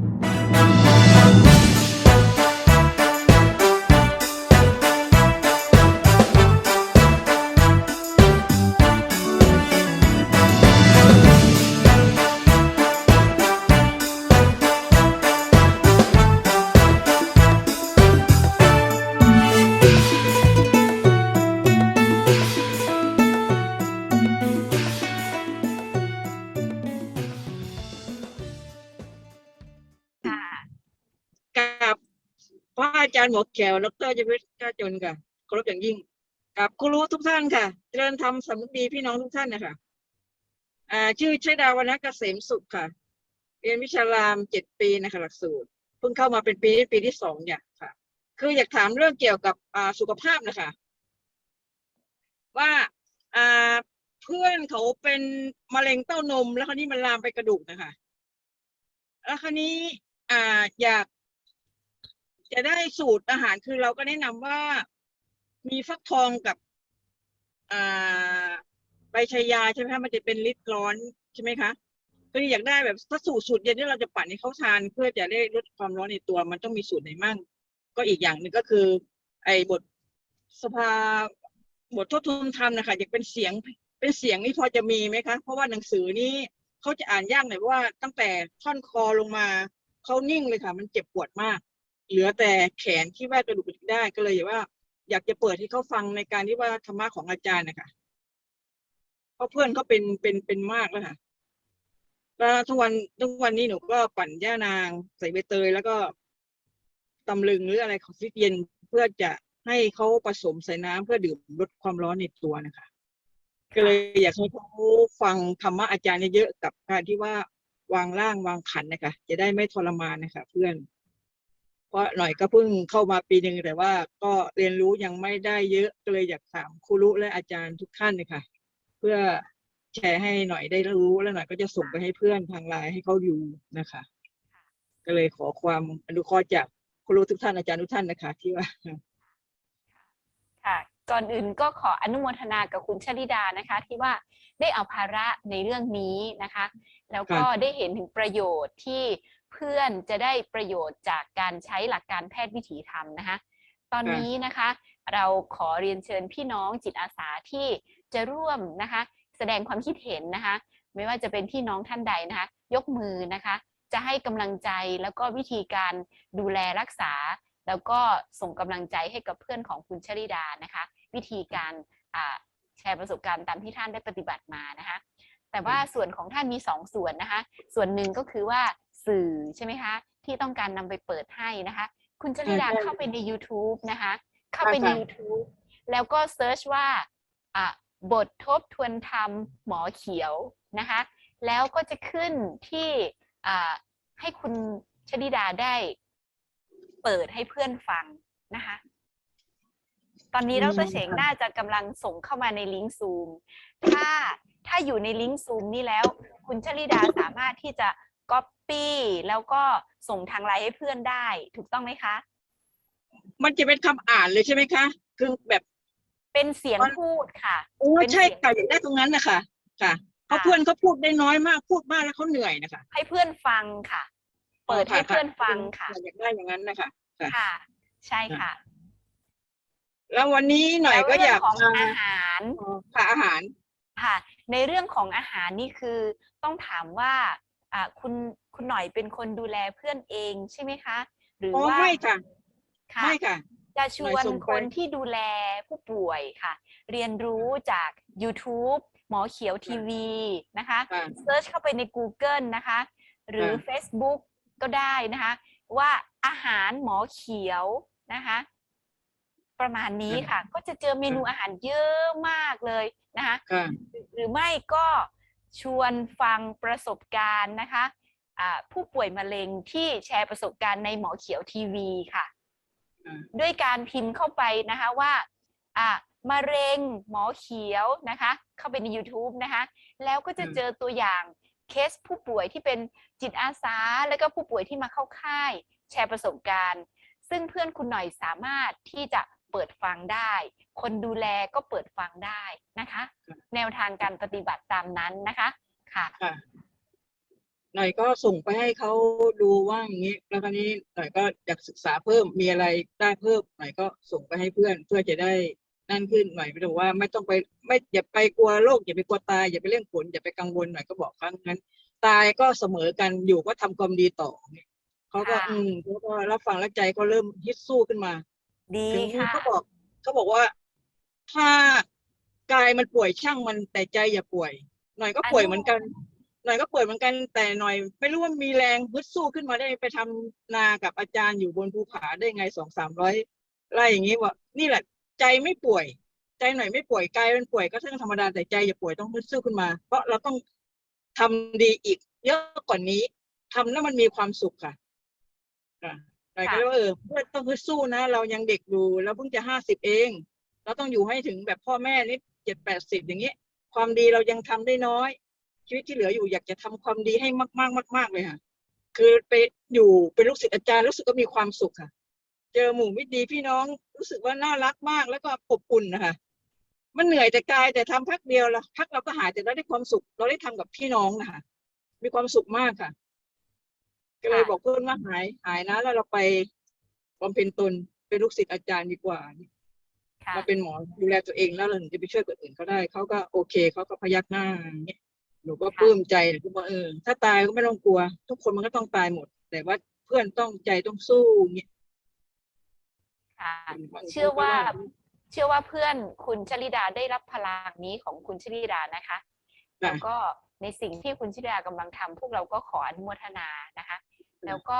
Bye. จารย์หมอแก้วดรจวิทย์กาจนค่ะเคารพอย่างยิ่งกับครูทุกท่านค่ะ เจริญธรรมสำนึกดีพี่น้องทุกท่านนะคะอ่าชื่อชยดาวรรณเกษมสุขค่ะ เรียนวิชารามเจ็ดปีนะคะหลักสูตร เพิ่งเข้ามาเป็นปีปีที่สองเนี่ยค่ะ คืออยากถามเรื่องเกี่ยวกับอ่าสุขภาพนะคะ ว่าอ่าเพื่อนเขาเป็นมะเร็งเต้านม แล้วคราวนี้มันลามไปกระดูกนะคะ แล้วคราวนี้อ่าอยาก จะได้สูตรอาหารคือเราก็แนะนำว่ามีฟักทองกับอ่าใบชายาใช่ไหมคะมันจะเป็นลิตรร้อนใช่ไหมคะคืออยากได้แบบถ้าสูตรสูตรเย็นที่เราจะปั่นให้เขาทาน เพื่อจะได้ลดความร้อนในตัวมันต้องมีสูตรไหนมั่งก็อีกอย่างหนึ่งก็คือ ไอ้บทสภาบททดทุนธรรมนะคะอยากเป็นเสียงเป็นเสียงนี่พอจะมีไหมคะ เพราะว่าหนังสือนี้เขาจะอ่านยากหน่อยเพราะว่าตั้งแต่ท่อนคอลงมาเขานิ่งเลยค่ะ มันเจ็บปวดมาก เหลือแต่แขนที่ว่ากระดูกกระดิกได้ก็เลยว่า อยากจะเปิดให้เขาฟังในการที่ว่าธรรมะของอาจารย์นะคะเพราะเพื่อนเขาเป็นเป็นเป็นมากแล้วค่ะแล้วทุกวันทุกวันนี้หนูก็ปั่นย่านาง ใส่ใบเตยแล้วก็ตำลึงหรืออะไรของฟิตเย็นเพื่อจะให้เขาผสมใส่น้ำเพื่อดื่มลดความร้อนในตัวนะคะ ก็เลยอยากให้เขาฟังธรรมะอาจารย์เยอะๆกับการที่ว่าวางร่างวางขันนะคะ จะได้ไม่ทรมานนะคะ เพื่อน เพราะหน่อยก็เพิ่งเข้ามาปีหนึ่งแต่ว่าก็เรียนรู้ยังไม่ได้เยอะก็เลยอยากถามครูรุและอาจารย์ทุกท่านเลยค่ะ เพื่อแชร์ให้หน่อยได้รู้แล้วหน่อยก็จะส่งไปให้เพื่อนทางไลน์ให้เขาดูนะคะ ก็เลยขอความอนุเคราะห์จากครูรุทุกท่านอาจารย์ทุกท่านนะคะ ที่ว่าค่ะก่อนอื่นก็ขออนุโมทนากับคุณชลิดานะคะ ที่ว่าได้เอาภาระในเรื่องนี้นะคะ แล้วก็ได้เห็นถึงประโยชน์ที่ เพื่อนจะได้ประโยชน์จากการใช้หลักการแพทย์วิถีธรรมนะคะตอนนี้นะคะเราขอเรียนเชิญพี่น้องจิตอาสาที่จะร่วมนะคะแสดงความคิดเห็นนะคะไม่ว่าจะเป็นพี่น้องท่านใดนะคะยกมือนะคะจะให้กำลังใจแล้วก็วิธีการดูแลรักษา แล้วก็ส่งกำลังใจให้กับเพื่อนของคุณชริดานะคะวิธีการอ่าแชร์ประสบการณ์ตามที่ท่านได้ปฏิบัติมานะคะแต่ว่าส่วนของท่านมีสองส่วนนะคะส่วนหนึ่งก็คือว่า สื่อใช่ไหมคะ ที่ต้องการนำไปเปิดให้นะคะ คุณชริดาใช่เข้าไปใน YouTube นะคะ เข้าไปในค่ะ YouTube แล้วก็เซิร์ชว่าอะบททบทวนธรรมหมอเขียวนะคะ แล้วก็จะขึ้นที่อ่าให้คุณชดิดาได้เปิดให้เพื่อนฟังนะคะ ตอนนี้อืดมรเฉงน่าจะกำลังส่งเข้ามาในลิงก์ซูม ถ้าถ้าอยู่ในลิงก์ซูมนี้แล้ว คุณชลิดาสามารถที่จะ Copy แล้วก็ส่งทางไลน์ให้เพื่อนได้ ถูกต้องไหมคะ มันจะเป็นคำอ่านเลยใช่ไหมคะ คือแบบเป็นเสียงมันพูดค่ะ โอ้เป็นใช่เสียงค่ะอยากได้ตรงนั้นนะคะค่ะเพราะค่ะเพื่อนเขาพูดได้น้อยมากพูดมากแล้วเขาเหนื่อยนะคะให้เพื่อนฟังค่ะ เปิดให้เพื่อนฟังค่ะอยากได้อย่างนั้นนะคะ ค่ะค่ะ ใช่ค่ะแล้ววันนี้หน่อยก็แล้วอเรื่ยากของมาอาหารค่ะอาหาร ค่ะ ในเรื่องของอาหารนี่คือต้องถามว่าอ่าคุณ คุณหน่อยเป็นคนดูแลเพื่อนเองใช่ไหมคะ หรืออ๋อว่าไม่ค่ะค่ะไม่ค่ะ จะชหน่วอยนส่งไปคนที่ดูแลผู้ป่วยค่ะ เรียนรู้จาก YouTube หมอเขียวทีวีนะคะค่ะเซิร์ชเข้าไปใน Google นะคะ หรือค่ะ Facebook ก็ได้นะคะ ว่าอาหารหมอเขียวนะคะ ประมาณนี้ค่ะ ก็จะเจอเมนูอาหารเยอะมากเลยนะคะค่ะหรือไม่ก็ชวนฟังประสบการณ์นะคะอ่า ผู้ป่วยมะเร็งที่แชร์ประสบการณ์ในหมอเขียวทีวีค่ะอ่าด้วยการพิมพ์เข้าไปนะคะว่าอ่ามะเร็งหมอเขียวนะคะ เข้าไปใน YouTube นะคะ แล้วก็จะเจอตัวอย่างเคสผู้ป่วยที่เป็นจิตอาสา แล้วก็ผู้ป่วยที่มาเข้าค่ายแชร์ประสบการณ์ ซึ่งเพื่อนคุณหน่อยสามารถที่จะเปิดฟังได้ คนดูแลก็เปิดฟังได้นะคะ แนวทางการปฏิบัติตามนั้นนะคะค่ะค่ะ หน่อยก็ส่งไปให้เขาดูว่าอย่างนี้ แล้วคราวนี้หน่อยก็อยากศึกษาเพิ่มมีอะไรได้เพิ่มหน่อยก็ส่งไปให้เพื่อนเพื่อจะได้นั่นขึ้นหน่อยไม่ต้องว่าไม่ต้องไปไม่อย่าไปกลัวโรคอย่าไปกลัวตายอย่าไปเรื่องผลอย่าไปกังวลหน่อยก็บอกครั้งนั้น ตายก็เสมอกันอยู่ก็ทำความดีต่อเนี่ยเขาก็ค่ะอืมเขาก็รับฟังแล้วใจก็เริ่มฮิตสู้ขึ้นมา ดีถึงค่ะเขาบอกเขาบอกว่า ถ้ากายมันป่วยช่างมันแต่ใจอย่าป่วย หน่อยก็ป่วยเหมือนกันห น่อยก็ป่วยเหมือนกันแต่หน่อย ไม่รู้ว่ามีแรงฮึดสู้ขึ้นมาได้ไปทำนากับอาจารย์อยู่บนภูผาได้ไงสองสามร้อยไรอย่างนี้ว่า นี่แหละ ใจไม่ป่วย ใจหน่อยไม่ป่วยกายมันป่วยก็เรื่องธรรมดาแต่ใจอย่าป่วยต้องฮึดสู้ขึ้นมา เพราะเราต้องทำดีอีก เยอะกว่านี้ทำแล้วมันมีความสุขค่ะค่ะหน่อยก็เลยว่าเออเพื่อต้องฮึดสู้นะ เรายังเด็กอยู่เราเพิ่งจะห้าสิบเอง เราต้องอยู่ให้ถึงแบบพ่อแม่นี่เจ็ดแปดสิบอย่างนี้ความดีเรายังทำได้น้อย ชีวิตที่เหลืออยู่อยากจะทำความดีให้มากมากมากมากๆเลยค่ะ คือไปอยู่เป็นลูกศิษย์อาจารย์รู้สึกก็มีความสุขค่ะ เจอหมู่มิตรดีพี่น้องรู้สึกว่าน่ารักมากแล้วก็อบอุ่นนะคะมันเหนื่อยแต่กายแต่ทำพักเดียวแล้วพักเราก็หายแต่เราได้ความสุข เราได้ทำกับพี่น้องนะคะมีความสุขมากค่ะ ก็เลยบอกเพื่อนว่าหายหายนะ แล้วเราไปบำเพ็ญตนเป็นลูกศิษย์อาจารย์ดีกว่าค่ะเราเป็นหมอดูแลตัวเองแล้วเราถึงจะไปช่วยคนอื่นเขาได้เขาก็โอเคเขาก็พยักหน้าอย่างเงี้ยห นูก็ปลื้มใจหนูก็บอกเออถ้าตายก็ไม่ต้องกลัว ทุกคนมันก็ต้องตายหมด แต่ว่าเพื่อนต้องใจต้องสู้อย่างเงี้ยค่ะเชื่อว่า เชื่อว่าเพื่อนคุณชลิดาได้รับพลังนี้ของคุณชลิดานะคะแล้วก็ในสิ่งที่คุณชลิดากำลังทำพวกเราก็ขออนุโมทนานะคะ แล้วก็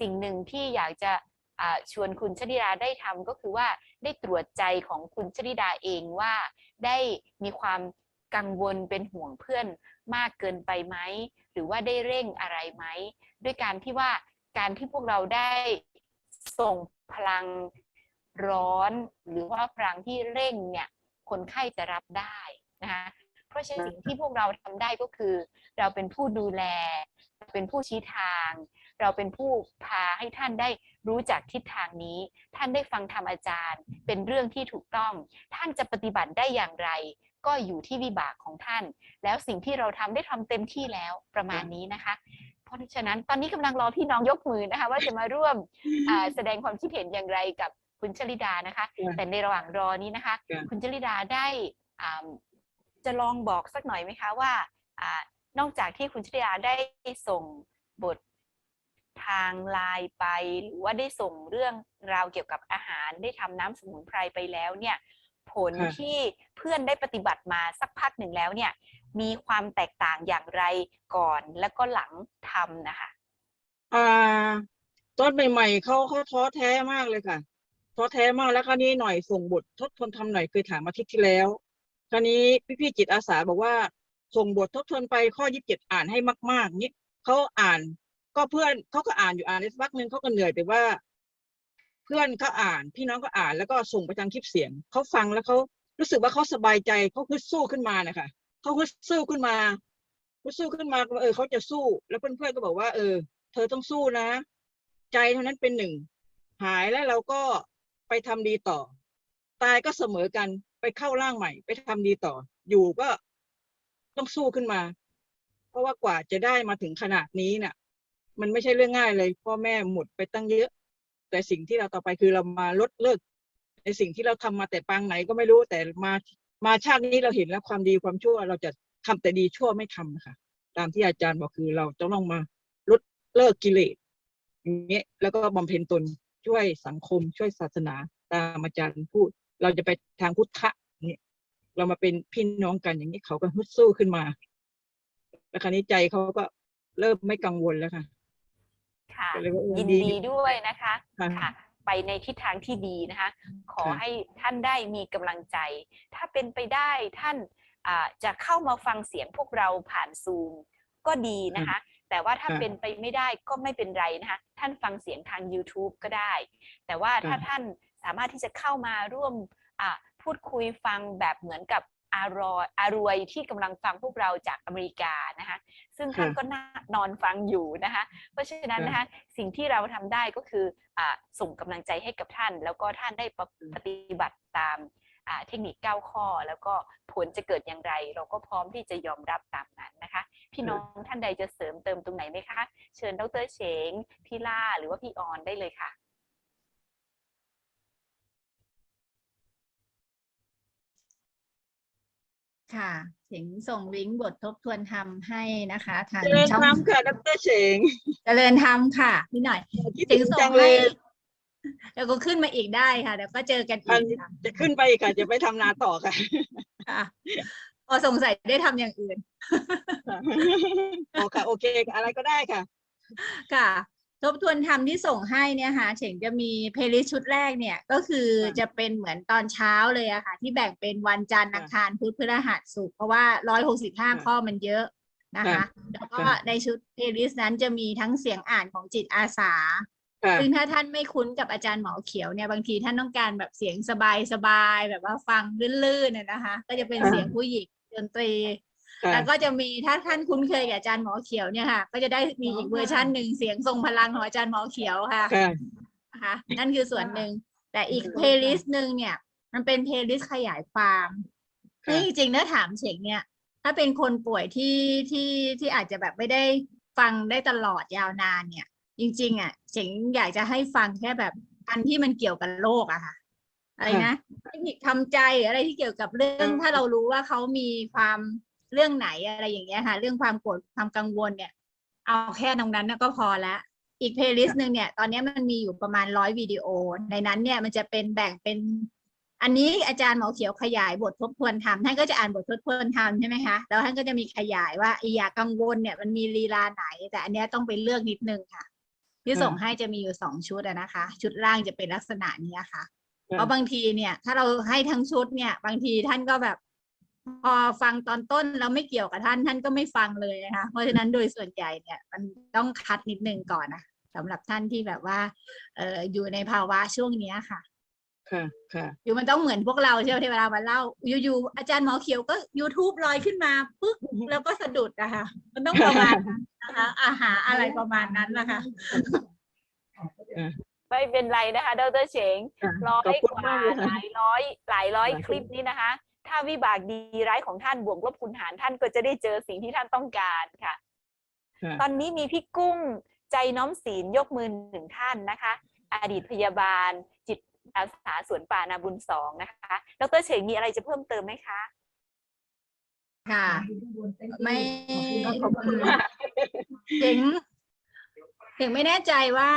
สิ่งหนึ่งที่อยากจะอ่าชวนคุณชลิดาได้ทำก็คือว่าได้ตรวจใจของคุณชลิดาเองว่าได้มีความกังวลเป็นห่วงเพื่อน มากเกินไปไหม หรือว่าได้เร่งอะไรไหม ด้วยการที่ว่าการที่พวกเราได้ส่งพลังร้อน หรือว่าพลังที่เร่งเนี่ยคนไข้จะรับได้นะคะเพราะฉะนั้นสิ่งที่พวกเราทำได้ก็คือ เราเป็นผู้ดูแล เป็นผู้ชี้ทาง เราเป็นผู้พาให้ท่านได้รู้จักทิศทางนี้ ท่านได้ฟังธรรมอาจารย์ เป็นเรื่องที่ถูกต้อง ท่านจะปฏิบัติได้อย่างไร ก็อยู่ที่วิบากของท่าน แล้วสิ่งที่เราทำได้ทำเต็มที่แล้วประมาณนี้นะคะ เพราะฉะนั้นตอนนี้กำลังรอพี่น้องยกมือนะคะ ว่าจะมาร่วมอ่าแสดงความคิดเห็นอย่างไรกับคุณชลิดานะคะค่ะแต่ในระหว่างรอนี้นะคะค่ะคุณชลิดาได้อ่าจะลองบอกสักหน่อยไหมคะว่าอานอกจากที่คุณชลิดาได้ส่งบททางไลน์ไปหรือว่าได้ส่งเรื่องราวเกี่ยวกับอาหารได้ทำน้ำสมุนไพรไปแล้วเนี่ย ผลค่ะที่เพื่อนได้ปฏิบัติมาสักพักหนึ่งแล้วเนี่ยมีความแตกต่างอย่างไรก่อนแล้วก็หลังทำนะคะอ่าตอนใหม่ๆเขาเขาท้อแท้มากเลยค่ะท้อแท้มากแล้วคราวนี้หน่อยส่งบททบทวนทำหน่อยเคยถามอาทิตย์ที่แล้วคราวนี้พี่ๆจิตอาสาบอกว่าส่งบททบทวนไปข้อยี่สิบเจ็ดอ่านให้มาก ๆ นี้เขาอ่าน ก็เพื่อนเขาก็อ่านอยู่อ่านได้สักพักหนึ่งเขาก็เหนื่อยแต่ว่าเพื่อนเขาอ่าน พี่น้องก็อ่านแล้วก็ส่งไปทางคลิปเสียงเขาฟังแล้วเขารู้สึกว่าเขาสบายใจเขาฮึดสู้ขึ้นมานะคะเขาฮึดสู้ขึ้นมาฮึดสู้ขึ้นมาเออเขาจะสู้ แล้วเพื่อนๆก็บอกว่า เออ เธอต้องสู้นะ ใจเท่านั้นเป็นหนึ่งหายแล้วเราก็ไปทำดีต่อ ตายก็เสมอกันไปเข้าร่างใหม่ ไปทำดีต่อ อยู่ก็ต้องสู้ขึ้นมา เพราะว่ากว่าจะได้มาถึงขนาดนี้น่ะ มันไม่ใช่เรื่องง่ายเลย พ่อแม่หมดไปตั้งเยอะ แต่สิ่งที่เราต่อไปคือเรามาลดเลิก ในสิ่งที่เราทำมาแต่ปางไหนก็ไม่รู้แต่มามาชาตินี้เราเห็นแล้วความดีความชั่ว เราจะทำแต่ดีชั่วไม่ทำนะคะตามที่อาจารย์บอกคือเราต้องลองมาลดเลิกกิเลสอย่างเงี้ยแล้วก็บำเพ็ญตนช่วยสังคม ช่วยศาสนาตามอาจารย์พูด เราจะไปทางพุทธะเนี่ยเรามาเป็นพี่น้องกันอย่างนี้เขาก็ฮึดสู้ขึ้นมาแล้วคราวนี้ใจเขาก็เริ่มไม่กังวลแล้วค่ะ ค่ะก็เลยว่าเออยินดีดีด้วยนะคะค่ะค่ะไปในทิศทางที่ดีนะคะ ขอค่ะให้ท่านได้มีกำลังใจ ถ้าเป็นไปได้ท่านอ่าจะเข้ามาฟังเสียงพวกเราผ่านซูมก็ดีนะคะ แต่ว่าถ้าค่ะเป็นไปไม่ได้ก็ไม่เป็นไรนะคะ ท่านฟังเสียงทาง YouTube ก็ได้ แต่ว่าถ้าค่ะท่านสามารถที่จะเข้ามาร่วมอ่าพูดคุยฟังแบบเหมือนกับ อารอยอารวยที่กำลังฟังพวกเราจากอเมริกานะคะซึ่งท่านค่ะก็น่านอนฟังอยู่นะคะเพราะฉะนั้นค่ะนะคะสิ่งที่เราทำได้ก็คืออ่าส่งกำลังใจให้กับท่าน แล้วก็ท่านได้ปะอืมปฏิบัติตามอ่าเทคนิค 9 ข้อ แล้วก็ผลจะเกิดอย่างไร เราก็พร้อมที่จะยอมรับตามนั้นนะคะ พี่น้องท่านใดจะเสริมเติมตรงไหนไหมคะ เชิญดรเฉงพี่ล่าหรือว่าพี่ออนได้เลยค่ะ ค่ะถึงส่งลิงก์บททบทวนธรรมให้นะคะทางเจริญช่องธรรมค่ะดรเฉงเจริญธรรมค่ะพี่หน่อยคิดถึถึงงส่จังงเลให้ยเดี๋ยวก็ขึ้นมาอีกได้ค่ะเดี๋ยวก็เจอกันอัอีนกค่ะจะขึ้นไปอีกค่ะจะไปทำนาต่อค่ะค่ะพอสงสัยได้ทำอย่างอื่นโอค่ะโอเค อะไรก็ได้ค่ะ ค่ะ ทบทวนธรรมที่ส่งให้เนี่ยค่ะเฉงจะมีเพลย์ลิสต์ชุดแรกเนี่ยก็คือค่ะจะเป็นเหมือนตอนเช้าเลยอะค่ะ ที่แบ่งเป็นวันจันทร์ค่ะอังคารพุธพฤหัสศุกร์เพราะว่าร้อยหกสิบห้าค่ะข้อมันเยอะนะคะค่ะแล้วก็ค่ะในชุดเพลย์ลิสต์นั้นจะมีทั้งเสียงอ่านของจิตอาสาค่ะซึ่งถ้าท่านไม่คุ้นกับอาจารย์หมอเขียวเนี่ยบางทีท่านต้องการแบบเสียงสบายสบายๆแบบว่าฟังลื่นๆน่ะนะคะ ก็จะเป็นค่ะเสียงผู้หญิงดนตรีค่ะ แล้วก็จะมีถ้าท่านคุ้นเคยกับอาจารย์หมอเขียวเนี่ยค่ะ ก็จะได้มีอีกเวอร์ชันหนึ่งเสียงทรงพลังของอาจารย์หมอเขียวค่ะค่ะนะคะนั่นคือส่วนหนึ่ง แต่อีกเพลย์ลิสต์หนึ่งเนี่ย มันเป็นเพลย์ลิสต์ขยายความค่ะซึ่งจริงๆถ้าถามเฉงเนี่ย ถ้าเป็นคนป่วยที่ที่ที่อาจจะแบบไม่ได้ฟังได้ตลอดยาวนานเนี่ย จริง ๆ อะเจ๋งอยากจะให้ฟังแค่แบบอันที่มันเกี่ยวกับโรคอะค่ะอะไรนะเทคนิคทำใจหรืออะไรที่เกี่ยวกับเรื่องค่ะถ้าเรารู้ว่าเขามีความ เรื่องไหนอะไรอย่างเงี้ยค่ะ เรื่องความโกรธความกังวลเนี่ย เอาแค่ตรงนั้นน่ะก็พอละอีกเพลย์ลิสต์หนึ่งเนี่ย ตอนนี้มันมีอยู่ประมาณร้อยวิดีโอ ในนั้นเนี่ยมันจะเป็นแบ่งเป็น อันนี้อาจารย์หมอเขียวขยายบททบทวนธรรมท่านก็จะอ่านบททบทวนธรรมใช่ไหมคะแล้วท่านก็จะมีขยายว่าอ้อย่ากังวลเนี่ยมันมีลีลาไหน แต่อันเนี้ยต้องไปเลือกนิดนึงค่ะ ที่ส่งให้จะมีอยู่สองชุดนะคะ ชุดล่างจะเป็นลักษณะนี้ค่ะเพราะบางทีเนี่ย ถ้าเราให้ทั้งชุดเนี่ย บางทีท่านก็แบบ พอฟังตอนต้นแล้วไม่เกี่ยวกับท่านท่านก็ไม่ฟังเลยนะคะเพราะฉะนั้นโดยส่วนใหญ่เนี่ยมันต้องคัดนิดนึงก่อนนะสำหรับท่านที่แบบว่าเอออยู่ในภาวะช่วงเนี้ยค่ะค่ะค่ะอยู่มันต้องเหมือนพวกเราใช่ไหมที่เวลามาเล่า อยู่ๆอาจารย์หมอเขียวก็ YouTube ลอยขึ้นมาปึ๊กแล้วก็สะดุดนะคะมันต้องประมาณนั้นนะคะ อาหารอะไรประมาณนั้นนะคะไม่เป็นไรนะคะดรเฉงค่ะร้อขอบยคุณกว่ามากเลยหค่ะลายร้อยหลายร้อยค่ะคลิปนี้นะคะ ถ้าวิบากดีร้ายของท่านบวกลบคูณหารท่านก็จะได้เจอสิ่งที่ท่านต้องการค่ะค่ะ ตอนนี้มีพี่กุ้งใจน้อมศีลยกมือหนึ่งท่านนะคะ อดีตพยาบาล จิตอาสาสวนป่านาบุญสองนะคะดรเฉงมีอะไรจะเพิ่มเติมไหมคะ ค่ะ ไม่ขอบคุณมากถึงถึงไม่แน่ใจว่า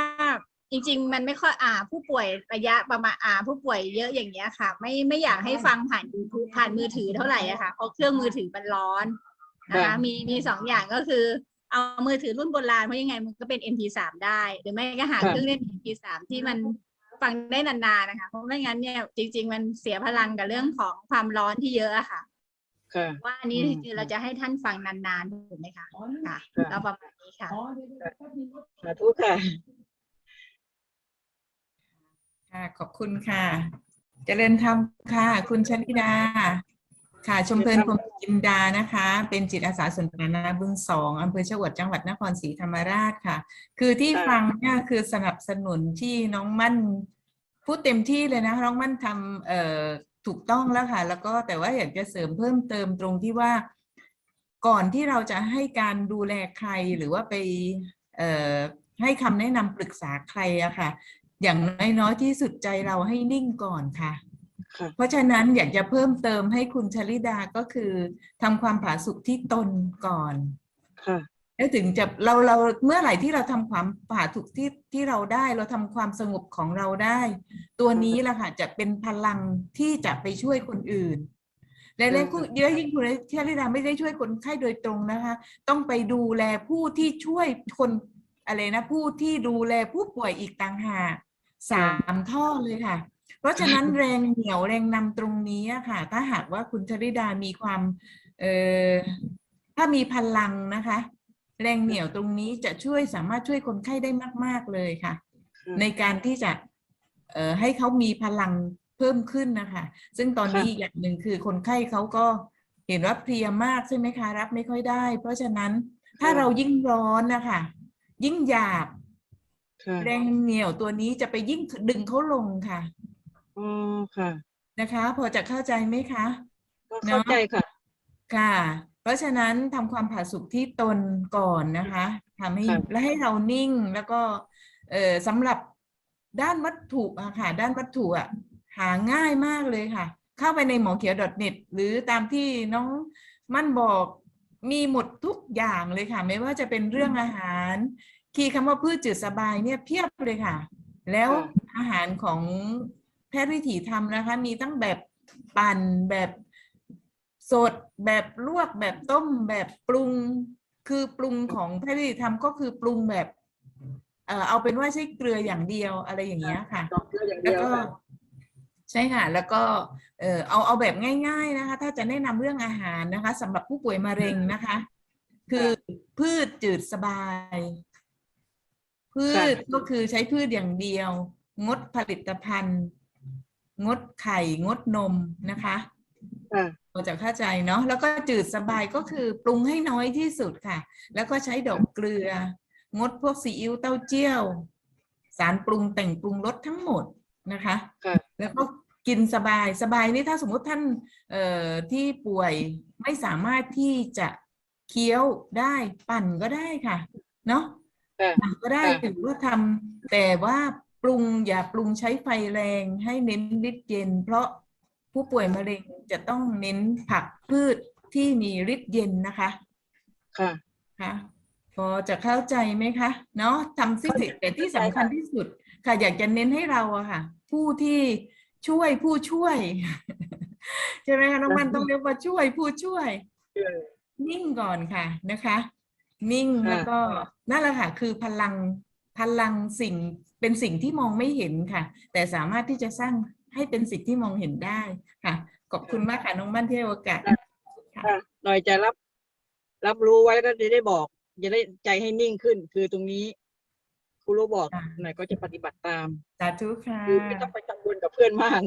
จริง ๆ มันไม่ค่อยอ่า ผู้ป่วยระยะประมาณอ่า ผู้ป่วยเยอะอย่างเงี้ยค่ะ ไม่ไม่อยากให้ฟังผ่าน YouTube ผ่านมือถือเท่าไหร่อะค่ะเพราะเครื่องมือถือมันร้อนนะครัคะบมีมีสองอย่างก็คือ เอามือถือรุ่นโบราณเพราะยังไงมันก็เป็น MP3 ได้ หรือไม่ก็หาเครื่องเล่น MP3 ที่มันฟังได้นานๆนะคะ เพราะไม่งั้นเนี่ยจริง ๆ มันเสียพลังกับเรื่องของความร้อนที่เยอะอะค่ะค่ะว่าอันนี้อืมคือเราจะให้ท่านฟังนานๆถูกไหมคะค่ะค่ะก็ประมาณนี้ค่ะสาธุค่ะ ค่ะขอบคุณค่ะเจริญธรรมค่ะ คุณชนิดา ค่ะ ชมเพลินพรมจินดานะคะ เป็นจิตอาสาส่วนปานาบึงสองอำเภอชวดจังหวัดนครศรีธรรมราชค่ะ คือที่ฟังเนี่ยคือสนับสนุนที่น้องมั่นพูดเต็มที่เลยนะน้องมั่นทำเอ่อถูกต้องแล้วค่ะ แล้วก็แต่ว่าอยากจะเสริมเพิ่มเติมตรงที่ว่า ก่อนที่เราจะให้การดูแลใครหรือว่าไปเอ่อให้คำแนะนำปรึกษาใครอะค่ะ อย่างน้อยๆที่สุดใจเราให้นิ่งก่อนค่ะค่ะ เพราะฉะนั้นอยากจะเพิ่มเติมให้คุณชลิดาก็คือทำความผาสุกที่ตนก่อนค่ะแล้วถึงจะเราเราเมื่อไหร่ที่เราทำความผาสุกที่ที่เราได้ เราทำความสงบของเราได้ ตัวนี้แหละค่ะจะเป็นพลังที่จะไปช่วยคนอื่นและและคุณเยอะยิ่งคุณชลิดาไม่ได้ช่วยคนไข้โดยตรงนะคะ ต้องไปดูแลผู้ที่ช่วยคนอะไรนะผู้ที่ดูแลผู้ป่วยอีกต่างหาก สามท่อเลยค่ะ เพราะฉะนั้นแรงเหนี่ยวแรงนำตรงนี้อะค่ะ ถ้าหากว่าคุณชริดามีความเอ่อถ้ามีพลังนะคะ แรงเหนี่ยวตรงนี้จะช่วยสามารถช่วยคนไข้ได้มาก ๆเลยค่ะ ในการที่จะเอ่อให้เขามีพลังเพิ่มขึ้นนะคะ ซึ่งตอนนี้ค่ะอีกอย่างหนึ่งคือคนไข้เขาก็เห็นว่าเพลียมากใช่ไหมคะ รับไม่ค่อยได้ เพราะฉะนั้นถ้าเรายิ่งร้อนนะคะ ยิ่งหยาบค่ะ แรงเหนี่ยวตัวนี้จะไปยิ่งดึงเขาลงค่ะอ๋อค่ะ นะคะ พอจะเข้าใจไหมคะก็เข้าใจค่ะ ค่ะ เพราะฉะนั้นทำความผาสุกที่ตนก่อนนะคะทำให้ครับและให้เรานิ่งแล้วก็ เออสำหรับด้านวัตถุอะค่ะ ด้านวัตถุอะหาง่ายมากเลยค่ะ เข้าไปในหมอเขียว .net หรือตามที่น้องมั่นบอกมีหมดทุกอย่างเลยค่ะ ไม่ว่าจะเป็นเรื่องอาหาร คีย์คำว่าพืชจืดสบายเนี่ยเพียบเลยค่ะ แล้วค่ะอาหารของแพทย์วิถีทำนะคะ มีตั้งแบบปั่นแบบสดแบบลวกแบบต้มแบบปรุง คือปรุงของแพทย์วิถีทำก็คือปรุงแบบ เอ่อเอาเป็นว่าใช้เกลืออย่างเดียวอะไรอย่างเงี้ยค่ะดอกเกลืออย่างแล้เดีวยวก็ค่ะใช่ค่ะ แล้วก็เออเอาเอาแบบง่าย ๆนะคะ ถ้าจะแนะนำเรื่องอาหารนะคะสำหรับผู้ป่วยมะเร็งนะคะ คือพืชจืดสบาย พืชก็คือใช้พืชอย่างเดียว งดผลิตภัณฑ์ งดไข่งดนมนะคะค่ะเราจะเข้าใจเนาะแล้วก็จืดสบายก็คือปรุงให้น้อยที่สุดค่ะ แล้วก็ใช้ดอกเกลือ งดพวกซีอิ๊วเต้าเจี้ยว สารปรุงแต่งปรุงรสทั้งหมดนะคะค่ะแล้วก็กินสบายสบายนี่ถ้าสมมุติท่านเอ่อที่ป่วยไม่สามารถที่จะเคี้ยวได้ปั่นก็ได้ค่ะ เนาะ ค่ะปั่นก็ได้ค่ะหรือว่าทำแต่ว่าปรุงอย่าปรุงใช้ไฟแรงให้เน้นฤทธิ์เย็น เพราะผู้ป่วยมะเร็งจะต้องเน้นผักพืชที่มีฤทธิ์เย็นนะคะค่ะค่ะพอจะเข้าใจไหมคะ เนาะทำสิ่งแต่ที่สำคัญที่สุด ค่ะอยากจะเน้นให้เราอะค่ะ ผู้ที่ช่วยผู้ช่วย ใช่ไหมคะน้องมันต้องเรียกว่าช่วยผู้ช่วยเออนิ่งก่อนค่ะนะคะ นิ่งค่ะแล้วก็นั่นแหละค่ะคือพลังพลังสิ่งเป็นสิ่งที่มองไม่เห็นค่ะ แต่สามารถที่จะสร้างให้เป็นสิ่งที่มองเห็นได้ค่ะ ขอบคุณมากค่ะน้องมั่นที่ให้โอกาสค่ะหน่อยจะรับ รับรู้ไว้แล้วก็จะได้บอกจะได้ใจให้นิ่งขึ้น คือตรงนี้ครูรู้บอกค่ะหน่อยก็จะปฏิบัติตามสาธุค่ะคือไม่ต้องไปกังวลกับเพื่อนมาก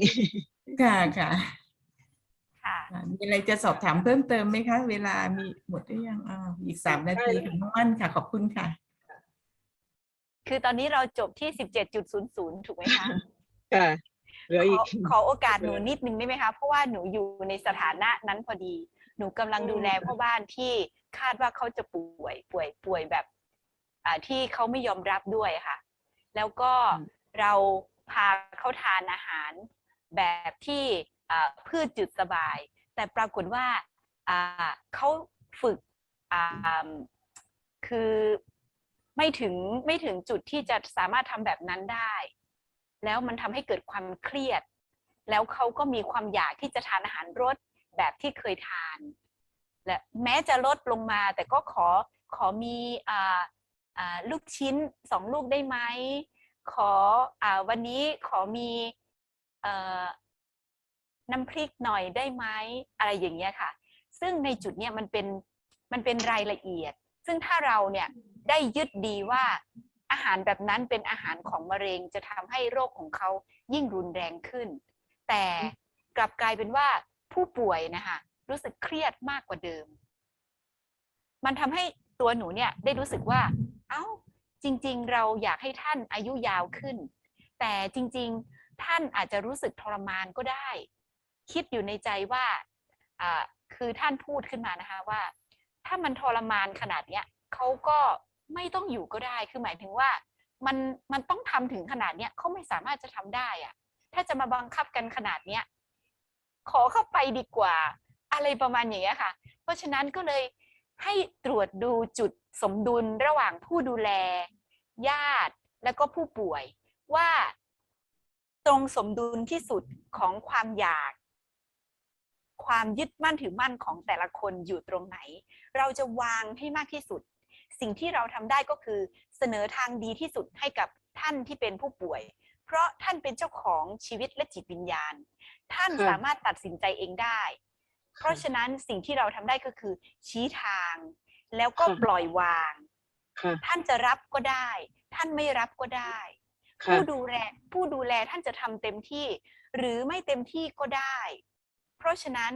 ค่ะค่ะ ค่ะค่ะมีอะไรจะสอบถามเพิ่มเติมไหมคะ เวลามีหมดหรือยังอ่าอีกสามนาทีค่ะน้องมั่นค่ะ ขอบคุณค่ะ คือตอนนี้เราจบที่ 17.00 ถูกไหมคะ ค่ะเหลืออีกขอขอโอกาสหนูนิดนึงได้ไหมคะ เพราะว่าหนูอยู่ในสถานะนั้นพอดี หนูกำลังดูแลพ่อบ้านที่คาดว่าเขาจะป่วยป่วยป่วยแบบ อ่าที่เขาไม่ยอมรับด้วยค่ะ แล้วก็อืมเราพาเขาทานอาหารแบบที่อ่า พืชจืดสบาย แต่ปรากฏว่าเขาฝึกคือไม่ถึงไม่ถึงจุดที่จะสามารถทำแบบนั้นได้ แล้วมันทำให้เกิดความเครียด แล้วเขาก็มีความอยากที่จะทานอาหารรสแบบที่เคยทาน และแม้จะลดลงมาแต่ก็ขอขอมีอ่าอ่าลูกชิ้นสองลูกได้ไหมขออวันนี้ขอมีอ น้ำพริกหน่อยได้ไหมอะไรอย่างเงี้ยค่ะ ซึ่งในจุดเนี้ยมันเป็นมันเป็นรายละเอียด ซึ่งถ้าเราเนี่ยได้ยึดดีว่าอาหารแบบนั้นเป็นอาหารของมะเร็งจะทำให้โรคของเขายิ่งรุนแรงขึ้น แต่กลับกลายเป็นว่าผู้ป่วยนะคะรู้สึกเครียดมากกว่าเดิม มันทำให้ตัวหนูเนี่ยได้รู้สึกว่า เอ้าจริง ๆ เราอยากให้ท่านอายุยาวขึ้น แต่จริง ๆ ท่านอาจจะรู้สึกทรมานก็ได้ คิดอยู่ในใจว่าคือท่านพูดขึ้นมานะคะว่า ถ้ามันทรมานขนาดเนี้ยเขาก็ไม่ต้องอยู่ก็ได้คือหมายถึงว่ามันมันต้องทำถึงขนาดเนี้ยเขาไม่สามารถจะทำได้อะถ้าจะมาบังคับกันขนาดเนี้ยขอเข้าไปดีกว่า อะไรประมาณอย่างเงี้ยค่ะ เพราะฉะนั้นก็เลยให้ตรวจดูจุดสมดุลระหว่างผู้ดูแล ญาติและก็ผู้ป่วยว่าตรงสมดุลที่สุดของความอยาก ความยึดมั่นถือมั่นของแต่ละคนอยู่ตรงไหน เราจะวางให้มากที่สุด สิ่งที่เราทำได้ก็คือเสนอทางดีที่สุดให้กับท่านที่เป็นผู้ป่วย เพราะท่านเป็นเจ้าของชีวิตและจิตวิญญาณ ท่านค่ะสามารถตัดสินใจเองได้ เพราะฉะนั้นสิ่งที่เราทำได้ก็คือ ชี้ทาง แล้วก็ค่ะปล่อยวางค่ะท่านจะรับก็ได้ ท่านไม่รับก็ได้ค่ะผู้ดูแลผู้ดูแลท่านจะทำเต็มที่ หรือไม่เต็มที่ก็ได้เพ ราะฉะนั้น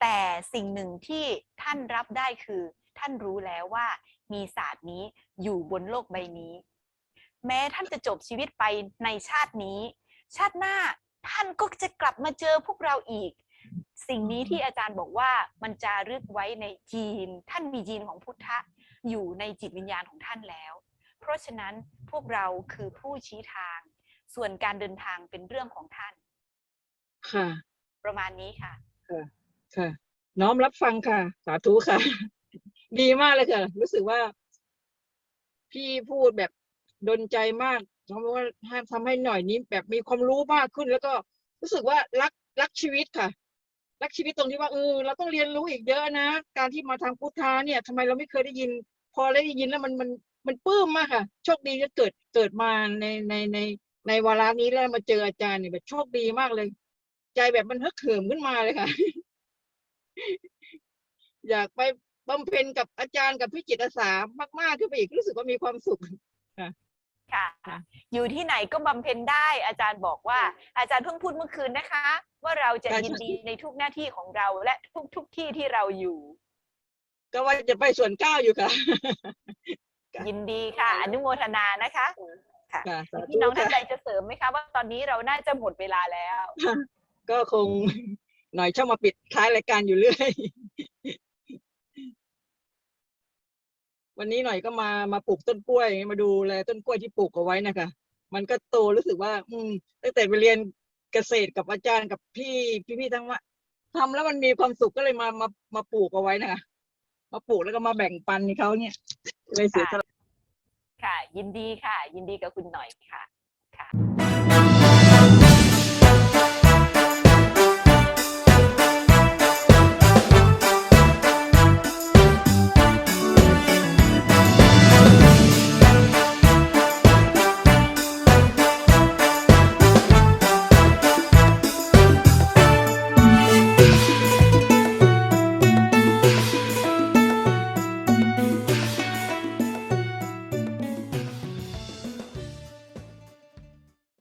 แต่สิ่งหนึ่งที่ท่านรับได้คือ ท่านรู้แล้วว่ามีศาสตร์นี้อยู่บนโลกใบนี้ แม้ท่านจะจบชีวิตไปในชาตินี้ ชาติหน้าท่านก็จะกลับมาเจอพวกเราอีก สิ่งนี้ที่อาจารย์บอกว่ามันจารึกไว้ในจีน ท่านมีจีนของพุทธะอยู่ในจิตวิญญาณของท่านแล้ว เพราะฉะนั้นพวกเราคือผู้ชี้ทาง ส่วนการเดินทางเป็นเรื่องของท่าน ค่ะ ประมาณนี้ค่ะ ค่ะ น้อมรับฟังค่ะ สาธุค่ะ ดีมากเลยค่ะ รู้สึกว่า พี่พูดแบบดนใจมากทำว่าให้ทำให้หน่อยนี้แบบมีความรู้มากขึ้น แล้วก็รู้สึกว่ารักรักชีวิตค่ะ รักชีวิตตรงที่ว่าเออเราต้องเรียนรู้อีกเยอะนะ การที่มาทางพุทธาเนี่ยทำไมเราไม่เคยได้ยิน พอได้ยินแล้วมันมันมันปลื้มมากค่ะ โชคดีที่เกิดเกิดมาในในในในวาระนี้แล้วมาเจออาจารย์เนี่ยแบบโชคดีมากเลย ใจแบบมันฮึกเหิมขึ้นมาเลยค่ะ อยากไปบำเพ็ญกับอาจารย์กับพี่จิตอาสามากๆขึ้นไปอีกรู้สึกว่ามีความสุขค่ะค่ะอยู่ที่ไหนก็บำเพ็ญได้อาจารย์บอกว่า อาจารย์เพิ่งพูดเมื่อคืนนะคะ ว่าเราจะใช่ยินดีในทุกหน้าที่ของเราและทุกทุกที่ที่เราอยู่ ก็ว่าจะไปส่วนเก้าอยู่ค่ะค่ะ ยินดีค่ะ อนุโมทนานะคะค่ะค่ะสาธุพี่น้องท่านค่ะใดจะเสริมไหมคะ ว่าตอนนี้เราน่าจะหมดเวลาแล้ว ก็คงหน่อยชอบมาปิดท้ายรายการอยู่เรื่อย วันนี้หน่อยก็มามาปลูกต้นกล้วย มาดูแลต้นกล้วยที่ปลูกเอาไว้นะคะ มันก็โตรู้สึกว่า อืมตั้งแต่ไปเรียนเกษตรกับอาจารย์กับพี่พี่ๆทั้งว่าทำแล้วมันมีความสุขก็เลยมามามาปลูกเอาไว้นะคะมาปลูกแล้วก็มาแบ่งปันเขาเนี่ยเลยเสียสละค่ะ ยินดีค่ะ ยินดีกับคุณหน่อยค่ะค่ะ